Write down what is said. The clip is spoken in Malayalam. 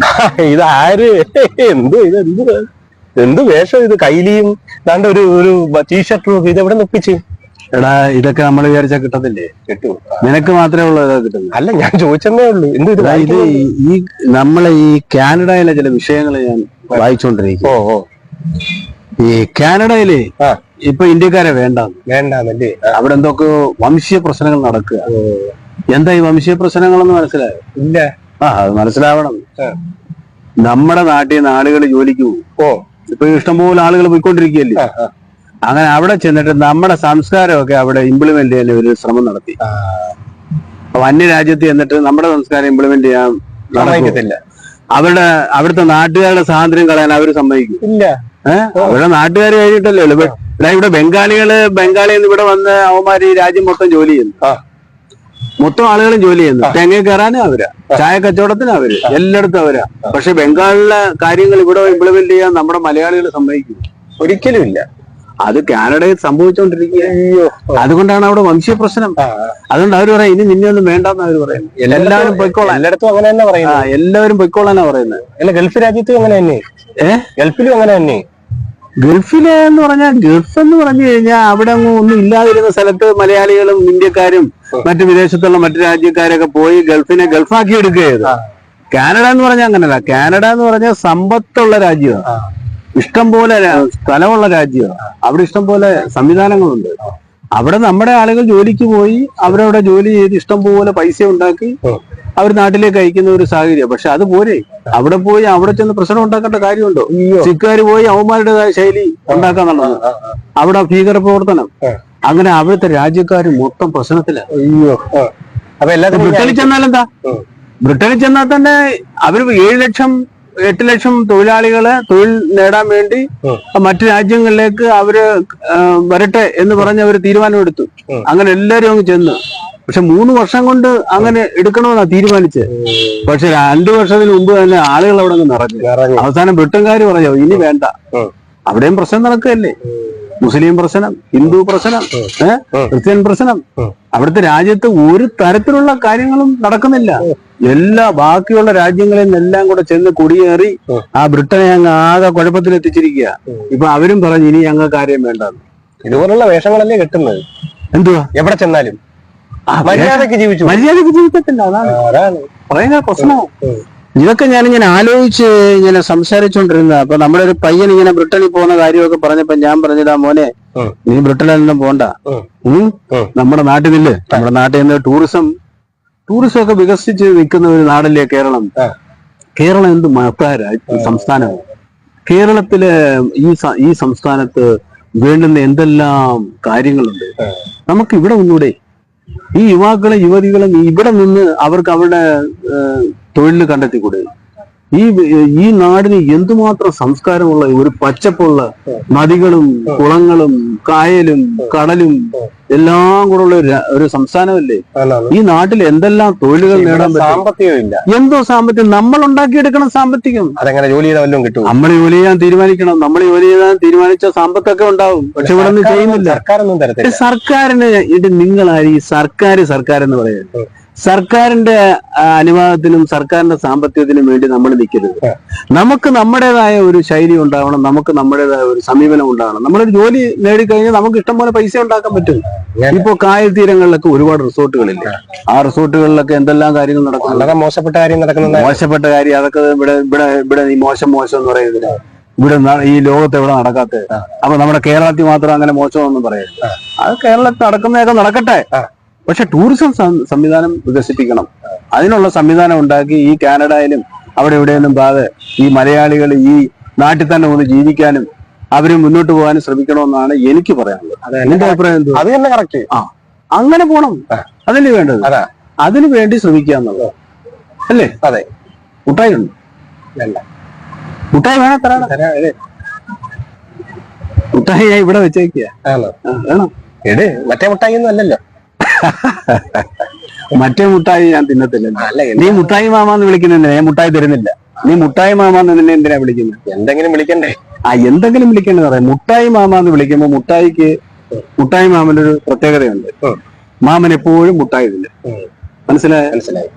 ഇത് ആര് എന്ത് ഇത്? എന്ത് എന്ത് വേഷം ഇത്? കൈലിയും ദാണ്ട് ഒരു ഒരു ടീഷർട്ടും ഒക്കെ ഇത് എവിടെ നിപ്പിച്ച്? എടാ ഇതൊക്കെ നമ്മൾ വിചാരിച്ചാൽ കിട്ടത്തില്ലേ? കിട്ടും. നിനക്ക് മാത്രമേ ഉള്ളൂ ഇതാ കിട്ടുന്നത്. അല്ല ഞാൻ ചോദിച്ചെന്നേ ഉള്ളൂ. എന്ത് ഇത് എടാ, ഇത് ഈ- ഈ നമ്മളെ ഈ കാനഡയിലെ ചില വിഷയങ്ങൾ ഞാൻ വായിച്ചുകൊണ്ടിരിക്കും ഓ ഓ. ഈ കാനഡയിൽ ആ. ഇപ്പൊ ഇന്ത്യക്കാരെ വേണ്ട വേണ്ടാന്നല്ലേ? ആ, അവിടെ എന്തൊക്കെ വംശീയ പ്രശ്നങ്ങൾ നടക്കുക. എന്താ ഈ വംശീയ പ്രശ്നങ്ങളെന്ന് മനസ്സിലായോ? ഇല്ല. ആ അത് മനസ്സിലാവണം. നമ്മുടെ നാട്ടിൽ നിന്ന് ആളുകൾ ജോലിക്ക് പോകും. ഓ. ഇപ്പൊ ഇഷ്ടംപോലെ ആളുകൾ പോയിക്കൊണ്ടിരിക്കുകയല്ലേ. അങ്ങനെ അവിടെ ചെന്നിട്ട് നമ്മുടെ സംസ്കാരമൊക്കെ അവിടെ ഇംപ്ലിമെന്റ് ചെയ്യാൻ ഒരു ശ്രമം നടത്തി. അപ്പൊ അന്യ രാജ്യത്ത് ചെന്നിട്ട് നമ്മുടെ സംസ്കാരം ഇംപ്ലിമെന്റ് ചെയ്യാൻ നടക്കത്തില്ല അവരുടെ അവിടുത്തെ നാട്ടുകാരുടെ സ്വാതന്ത്ര്യം കളയാൻ അവർ സമ്മതിക്കും. ഇല്ല. അവരുടെ നാട്ടുകാർ കഴിഞ്ഞിട്ടല്ലേ ഇവിടെ ബംഗാളികൾ ബംഗാളിൽ നിന്ന് ഇവിടെ വന്ന് അവന്മാര് ഈ രാജ്യം മൊത്തം ജോലി ചെയ്യുന്നു. മൊത്തം ആളുകളും ജോലി ചെയ്യുന്നു. തെങ്ങ കയറാനും അവരാ. ചായ കച്ചവടത്തിന് അവർ. എല്ലായിടത്തും അവരാ. പക്ഷെ ബംഗാളിലെ കാര്യങ്ങൾ ഇവിടെ ഇംപ്ലിമെന്റ് ചെയ്യാൻ നമ്മുടെ മലയാളികൾ സമ്മതിക്കും ഒരിക്കലും ഇല്ല. അത് കാനഡയിൽ സംഭവിച്ചോണ്ടിരിക്കുക അയ്യോ. അതുകൊണ്ടാണ് അവിടെ വംശീയ പ്രശ്നം. അതുകൊണ്ട് അവർ പറയാം ഇനി നിന്നെ ഒന്നും വേണ്ടെന്ന് അവർ പറയുന്നത് എല്ലാവരും പൊയ്ക്കോളാം എല്ലായിടത്തും അങ്ങനെ തന്നെ പറയുന്നത്. എല്ലാവരും പൊയ്ക്കോളാനാ പറയുന്നത്. ഗൾഫ് രാജ്യത്തും അങ്ങനെ തന്നെ. ഏഹ് ഗൾഫിലും അങ്ങനെ തന്നെ. ഗൾഫിലെ എന്ന് പറഞ്ഞാൽ ഗൾഫ് എന്ന് പറഞ്ഞു കഴിഞ്ഞാൽ അവിടെ അങ്ങ് ഒന്നും ഇല്ലാതിരുന്ന സ്ഥലത്ത് മലയാളികളും ഇന്ത്യക്കാരും മറ്റു വിദേശത്തുള്ള മറ്റു രാജ്യക്കാരൊക്കെ പോയി ഗൾഫിനെ ഗൾഫാക്കി എടുക്കുകയത്. കാനഡ എന്ന് പറഞ്ഞാൽ അങ്ങനല്ല. കാനഡ എന്ന് പറഞ്ഞാൽ സമ്പത്തുള്ള രാജ്യമാണ് ഇഷ്ടംപോലെ ഇഷ്ടം പോലെ സ്ഥലമുള്ള രാജ്യമാണ് അവിടെ ഇഷ്ടം പോലെ സംവിധാനങ്ങളുണ്ട്. അവിടെ നമ്മുടെ ആളുകൾ ജോലിക്ക് പോയി അവരവിടെ ജോലി ചെയ്ത് ഇഷ്ടം പോലെ പൈസ ഉണ്ടാക്കി. അവർ നാട്ടിലേക്ക് അയക്കുന്ന ഒരു സാഹചര്യം. പക്ഷെ അത് പോരെ. അവിടെ പോയി അവിടെ ചെന്ന് പ്രശ്നം ഉണ്ടാക്കേണ്ട കാര്യമുണ്ടോ? സിഖുകാർ സിക്കാർ പോയി അവന്മാരുടേതായ ശൈലി ഉണ്ടാക്കാൻ നടന്നത്. അവിടെ ഭീകര പ്രവർത്തനം അങ്ങനെ അവിടുത്തെ രാജ്യക്കാർ മൊത്തം പ്രശ്നത്തിലാണ് ബ്രിട്ടനിൽ ചെന്നാൽ എന്താ ബ്രിട്ടനിൽ ചെന്നാൽ തന്നെ അവർ ഏഴ് ലക്ഷം എട്ട് ലക്ഷം തൊഴിലാളികളെ തൊഴിൽ നേടാൻ വേണ്ടി മറ്റു രാജ്യങ്ങളിലേക്ക് അവർ വരട്ടെ എന്ന് പറഞ്ഞ് അവർ തീരുമാനമെടുത്തു. അങ്ങനെ എല്ലാരും അങ്ങ് ചെന്ന്. പക്ഷെ മൂന്ന് വർഷം കൊണ്ട് അങ്ങനെ എടുക്കണമെന്നാ തീരുമാനിച്ചത്. പക്ഷെ രണ്ടു വർഷത്തിന് മുമ്പ് തന്നെ ആളുകൾ അവിടെ അങ്ങ് നിറഞ്ഞു. അവസാനം ബ്രിട്ടൻകാർ പറഞ്ഞു ഇനി വേണ്ട. അവിടെയും പ്രശ്നം നടക്കുകയല്ലേ. മുസ്ലിം പ്രശ്നം ഹിന്ദു പ്രശ്നം ഏഹ് ക്രിസ്ത്യൻ പ്രശ്നം. അവിടുത്തെ രാജ്യത്ത് ഒരു തരത്തിലുള്ള കാര്യങ്ങളും നടക്കുന്നില്ല. എല്ലാ ബാക്കിയുള്ള രാജ്യങ്ങളിൽ നിന്നെല്ലാം കൂടെ ചെന്ന് കുടിയേറി ആ. ബ്രിട്ടനെ അങ്ങ് ആകെ കുഴപ്പത്തിൽ എത്തിച്ചിരിക്കുക ഇപ്പൊ അവരും പറഞ്ഞു ഇനി ഞങ്ങൾക്ക് കാര്യം വേണ്ട ഇതുപോലുള്ള വേഷങ്ങളല്ലേ കിട്ടുന്നത്? എന്തുവാ? എവിടെ ചെന്നാലും. മര്യാദയ്ക്ക് ജീവിച്ചു? മര്യാദയ്ക്ക് ജീവിക്കത്തില്ല അതാണ്. പറയുന്ന പ്രശ്നം. ഇതൊക്കെ ഇതൊക്കെ ഞാനിങ്ങനെ ആലോചിച്ച് ഇങ്ങനെ സംസാരിച്ചോണ്ടിരുന്ന അപ്പൊ നമ്മുടെ ഒരു പയ്യൻ ഇങ്ങനെ ബ്രിട്ടനിൽ പോകുന്ന കാര്യമൊക്കെ പറഞ്ഞപ്പോ ഞാൻ പറഞ്ഞതാ മോനെ നീ ബ്രിട്ടനിൽ നിന്നും പോണ്ട. നമ്മുടെ നാട്ടിൽ നിന്നില്ലേ നമ്മുടെ നാട്ടിൽ നിന്ന് ടൂറിസം ടൂറിസം ഒക്കെ വികസിച്ച് നിൽക്കുന്ന ഒരു നാടല്ലേ കേരളം. കേരളം എന്ത് മഹത്തായ സംസ്ഥാനമാണ്. കേരളത്തിലെ ഈ ഈ സംസ്ഥാനത്ത് വേണ്ടുന്ന എന്തെല്ലാം കാര്യങ്ങളുണ്ട്? നമുക്ക് ഇവിടെ ഒന്നുകൂടെ ഈ യുവാക്കളെ യുവതികളെ ഇവിടെ നിന്ന് അവർക്ക് അവരുടെ തൊഴിൽ കണ്ടെത്തിക്കൂടെ? ഈ ഈ നാടിന് എന്തുമാത്രം സംസ്കാരമുള്ള ഒരു പച്ചപ്പുള്ള നദികളും കുളങ്ങളും കായലും കടലും എല്ലാം കൂടെ ഉള്ള ഒരു സംസ്ഥാനമല്ലേ? ഈ നാട്ടിൽ എന്തെല്ലാം തൊഴിലുകൾ നേടാൻ പറ്റും? സാമ്പത്തികം ഇല്ല എന്തോ സാമ്പത്തികം നമ്മൾ ഉണ്ടാക്കിയെടുക്കണം സാമ്പത്തികം. അതെങ്ങനെ ജോലി ചെയ്താൽ കിട്ടും നമ്മൾ ജോലി ചെയ്യാൻ തീരുമാനിക്കണം. നമ്മൾ ജോലി ചെയ്താൽ തീരുമാനിച്ച സമ്പത്തൊക്കെ ഉണ്ടാവും. പക്ഷെ ഇവിടെ ഒന്നും ചെയ്യുന്നില്ല. സർക്കാരിന് ഇത് നിങ്ങളായി ഈ സർക്കാർ സർക്കാർ എന്ന് പറയുന്നത്. സർക്കാരിന്റെ അനുവാദത്തിനും സർക്കാരിന്റെ സാമ്പത്തികത്തിനും വേണ്ടി നമ്മൾ നിൽക്കരുത്. നമുക്ക് നമ്മുടേതായ ഒരു ശൈലി ഉണ്ടാവണം നമുക്ക് നമ്മുടേതായ ഒരു സമീപനം ഉണ്ടാവണം. നമ്മളൊരു ജോലി നേടിക്കഴിഞ്ഞാൽ നമുക്ക് ഇഷ്ടം പോലെ പൈസ ഉണ്ടാക്കാൻ പറ്റും. ഇപ്പോ കായൽ തീരങ്ങളിലൊക്കെ ഒരുപാട് റിസോർട്ടുകളില്ല? ആ. റിസോർട്ടുകളിലൊക്കെ എന്തെല്ലാം കാര്യങ്ങൾ നടക്കുന്നു? വളരെ മോശപ്പെട്ട കാര്യം നടക്കുന്ന മോശപ്പെട്ട കാര്യം അതൊക്കെ ഇവിടെ ഇവിടെ ഇവിടെ ഈ മോശം മോശം എന്ന് പറയുന്നത് ഇവിടെ ഈ ലോകത്ത് എവിടെ നടക്കാത്ത ആ. അപ്പൊ നമ്മുടെ കേരളത്തിൽ മാത്രം അങ്ങനെ മോശമൊന്നും പറയരുത്. അത് കേരളത്തിൽ നടക്കുന്നതൊക്കെ നടക്കട്ടെ. പക്ഷെ ടൂറിസം സംവിധാനം വികസിപ്പിക്കണം. അതിനുള്ള സംവിധാനം ഉണ്ടാക്കി ഈ കാനഡയിലും അവിടെ ഇവിടെയൊന്നും പാതെ ഈ മലയാളികൾ ഈ നാട്ടിൽ തന്നെ ഒന്ന് ജീവിക്കാനും അവർ മുന്നോട്ട് പോകാനും ശ്രമിക്കണമെന്നാണ് എനിക്ക് പറയാനുള്ളത്. അതെ. എന്റെ അഭിപ്രായം എന്തുവാ? അത് തന്നെ കറക്റ്റ് അങ്ങനെ പോണം. ആ. അതല്ലേ വേണ്ടത്? അതാ. അതിനു വേണ്ടി ശ്രമിക്കുക എന്നുള്ളത്. അല്ലേ? അതെ. മുട്ടായി ഉണ്ട്. മുട്ടായി വേണം? തരാണ് മുട്ടായി ഞാൻ ഇവിടെ വെച്ചേക്കുക മറ്റേ മുട്ടായി ഒന്നും അല്ലല്ലോ. മറ്റേ മുട്ടായി ഞാൻ തിന്നത്തില്ല. നീ മുട്ടായി മാമാന്ന് വിളിക്കുന്നില്ല ഞാൻ മുട്ടായി തരുന്നില്ല. നീ മുട്ടായി മാമാന്ന് നിന്നെ എന്തിനാ വിളിക്കുന്നത്? എന്തെങ്കിലും വിളിക്കണ്ടേ? ആ എന്തെങ്കിലും വിളിക്കേണ്ടത് പറയാം. മുട്ടായി മാമാന്ന് വിളിക്കുമ്പോ മുട്ടായിക്ക് മുട്ടായി മാമന്റെ ഒരു പ്രത്യേകതയുണ്ട്. മാമൻ എപ്പോഴും മുട്ടായി തന്നെ. മനസ്സിലായി? മനസ്സിലായി.